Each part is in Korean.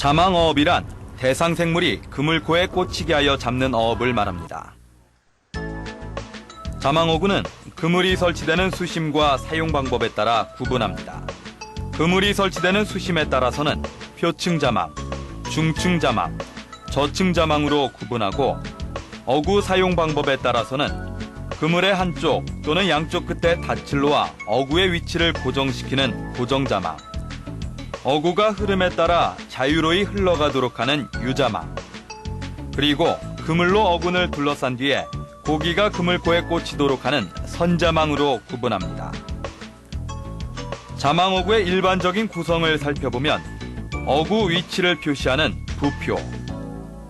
자망어업이란 대상 생물이 그물코에 꽂히게 하여 잡는 어업을 말합니다. 자망어구는 그물이 설치되는 수심과 사용 방법에 따라 구분합니다. 그물이 설치되는 수심에 따라서는 표층 자망, 중층 자망, 저층 자망으로 구분하고 어구 사용 방법에 따라서는 그물의 한쪽 또는 양쪽 끝에 닷을 놓아 어구의 위치를 고정시키는 고정 자망, 어구가 흐름에 따라 자유로이 흘러가도록 하는 유자망. 그리고 그물로 어군을 둘러싼 뒤에 고기가 그물코에 꽂히도록 하는 선자망으로 구분합니다. 자망어구의 일반적인 구성을 살펴보면 어구 위치를 표시하는 부표,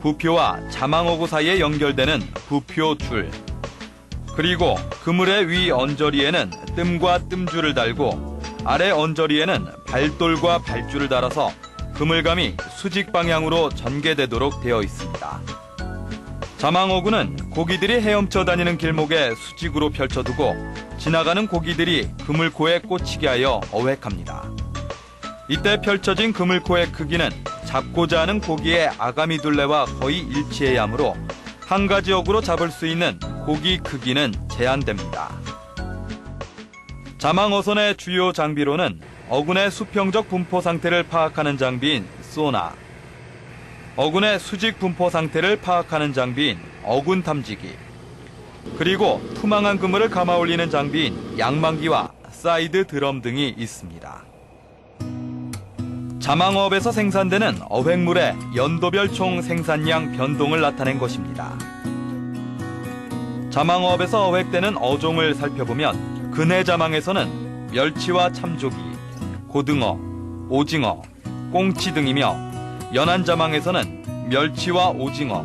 부표와 자망어구 사이에 연결되는 부표 줄, 그리고 그물의 위 언저리에는 뜸과 뜸줄을 달고 아래 언저리에는 발돌과 발줄을 달아서 그물감이 수직 방향으로 전개되도록 되어 있습니다. 자망어구는 고기들이 헤엄쳐 다니는 길목에 수직으로 펼쳐두고 지나가는 고기들이 그물코에 꽂히게 하여 어획합니다. 이때 펼쳐진 그물코의 크기는 잡고자 하는 고기의 아가미 둘레와 거의 일치해야 하므로 한 가지 어구로 잡을 수 있는 고기 크기는 제한됩니다. 자망 어선의 주요 장비로는 어군의 수평적 분포 상태를 파악하는 장비인 소나, 어군의 수직 분포 상태를 파악하는 장비인 어군 탐지기, 그리고 투망한 그물을 감아 올리는 장비인 양망기와 사이드 드럼 등이 있습니다. 자망어업에서 생산되는 어획물의 연도별 총 생산량 변동을 나타낸 것입니다. 자망어업에서 어획되는 어종을 살펴보면 근해 자망에서는 멸치와 참조기, 고등어, 오징어, 꽁치 등이며 연안 자망에서는 멸치와 오징어,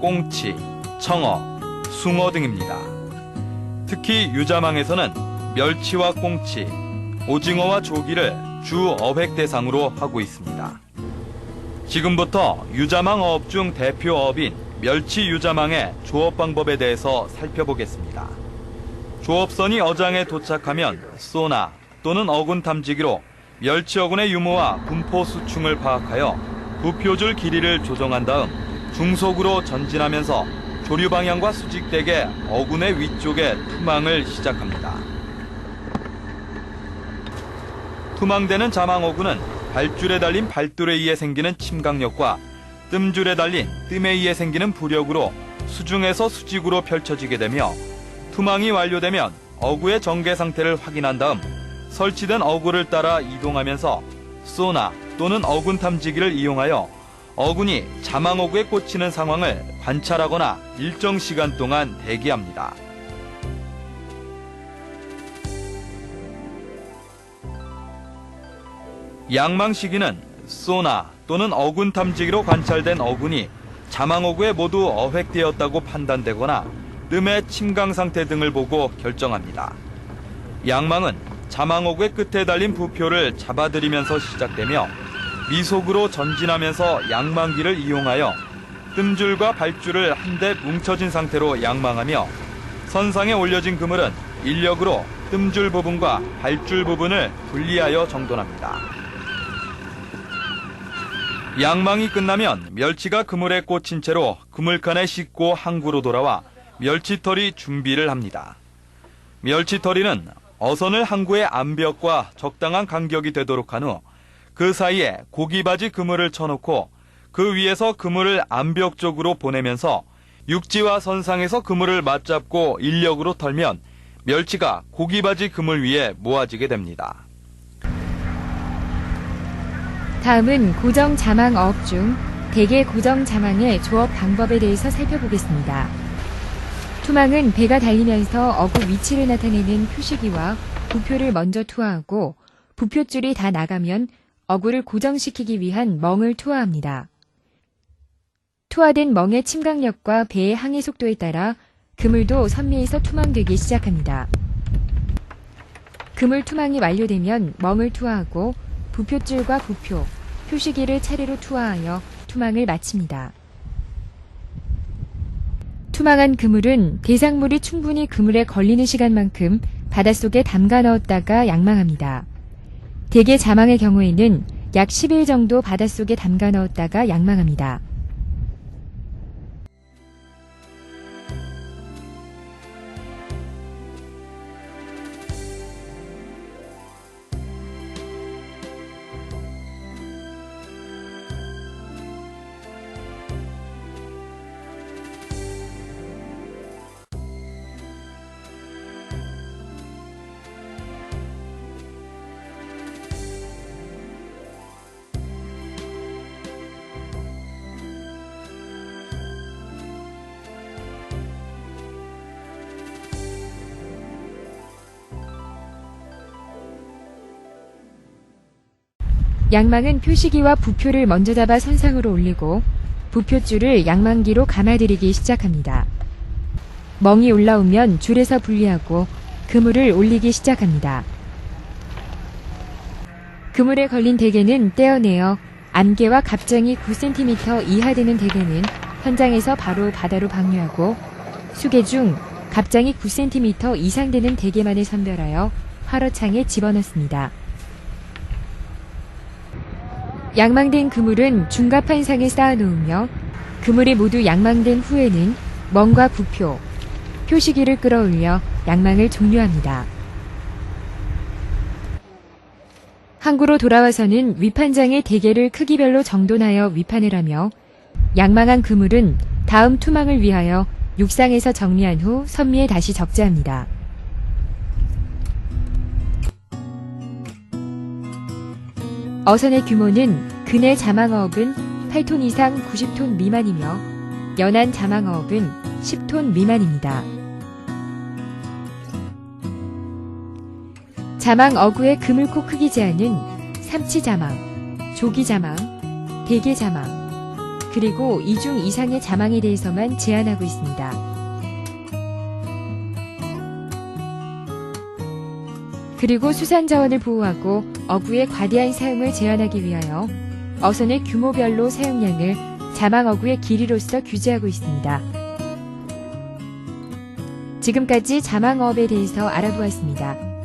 꽁치, 청어, 숭어 등입니다. 특히 유자망에서는 멸치와 꽁치, 오징어와 조기를 주 어획 대상으로 하고 있습니다. 지금부터 유자망 어업 중 대표 어업인 멸치 유자망의 조업 방법에 대해서 살펴보겠습니다. 조업선이 어장에 도착하면 소나 또는 어군 탐지기로 멸치 어군의 유무와 분포 수충을 파악하여 부표줄 길이를 조정한 다음 중속으로 전진하면서 조류 방향과 수직되게 어군의 위쪽에 투망을 시작합니다. 투망되는 자망 어군은 발줄에 달린 발돌에 의해 생기는 침강력과 뜸줄에 달린 뜸에 의해 생기는 부력으로 수중에서 수직으로 펼쳐지게 되며 투망이 완료되면 어구의 전개 상태를 확인한 다음 설치된 어구를 따라 이동하면서 소나 또는 어군 탐지기를 이용하여 어군이 자망 어구에 꽂히는 상황을 관찰하거나 일정 시간 동안 대기합니다. 양망 시기는 소나 또는 어군 탐지기로 관찰된 어군이 자망어구에 모두 어획되었다고 판단되거나 뜸의 침강 상태 등을 보고 결정합니다. 양망은 자망어구의 끝에 달린 부표를 잡아들이면서 시작되며 미속으로 전진하면서 양망기를 이용하여 뜸줄과 발줄을 한데 뭉쳐진 상태로 양망하며 선상에 올려진 그물은 인력으로 뜸줄 부분과 발줄 부분을 분리하여 정돈합니다. 양망이 끝나면 멸치가 그물에 꽂힌 채로 그물칸에 싣고 항구로 돌아와 멸치털이 준비를 합니다. 멸치털이는 어선을 항구의 암벽과 적당한 간격이 되도록 한 후 그 사이에 고기바지 그물을 쳐놓고 그 위에서 그물을 암벽 쪽으로 보내면서 육지와 선상에서 그물을 맞잡고 인력으로 털면 멸치가 고기바지 그물 위에 모아지게 됩니다. 다음은 고정 자망 어업 중 대개 고정 자망의 조업 방법에 대해서 살펴보겠습니다. 투망은 배가 달리면서 어구 위치를 나타내는 표시기와 부표를 먼저 투하하고 부표줄이 다 나가면 어구를 고정시키기 위한 멍을 투하합니다. 투하된 멍의 침강력과 배의 항해 속도에 따라 그물도 선미에서 투망되기 시작합니다. 그물 투망이 완료되면 멍을 투하하고 부표줄과 부표, 표시기를 차례로 투하하여 투망을 마칩니다. 투망한 그물은 대상물이 충분히 그물에 걸리는 시간만큼 바닷속에 담가 넣었다가 양망합니다. 대개 자망의 경우에는 약 10일 정도 바닷속에 담가 넣었다가 양망합니다. 양망은 표시기와 부표를 먼저 잡아 선상으로 올리고 부표줄을 양망기로 감아들이기 시작합니다. 멍이 올라오면 줄에서 분리하고 그물을 올리기 시작합니다. 그물에 걸린 대게는 떼어내어 암개와 갑장이 9cm 이하 되는 대게는 현장에서 바로 바다로 방류하고 수계 중 갑장이 9cm 이상 되는 대게만을 선별하여 화로창에 집어넣습니다. 양망된 그물은 중갑판상에 쌓아놓으며 그물이 모두 양망된 후에는 멍과 부표, 표시기를 끌어올려 양망을 종료합니다. 항구로 돌아와서는 위판장의 대게를 크기별로 정돈하여 위판을 하며 양망한 그물은 다음 투망을 위하여 육상에서 정리한 후 선미에 다시 적재합니다. 어선의 규모는 근해 자망어업은 8톤 이상 90톤 미만이며 연안 자망어업은 10톤 미만입니다. 자망 어구의 그물코 크기 제한은 삼치 자망, 조기 자망, 대게 자망, 그리고 이중 이상의 자망에 대해서만 제한하고 있습니다. 그리고 수산 자원을 보호하고 어구의 과대한 사용을 제한하기 위하여 어선의 규모별로 사용량을 자망 어구의 길이로서 규제하고 있습니다. 지금까지 자망어업에 대해서 알아보았습니다.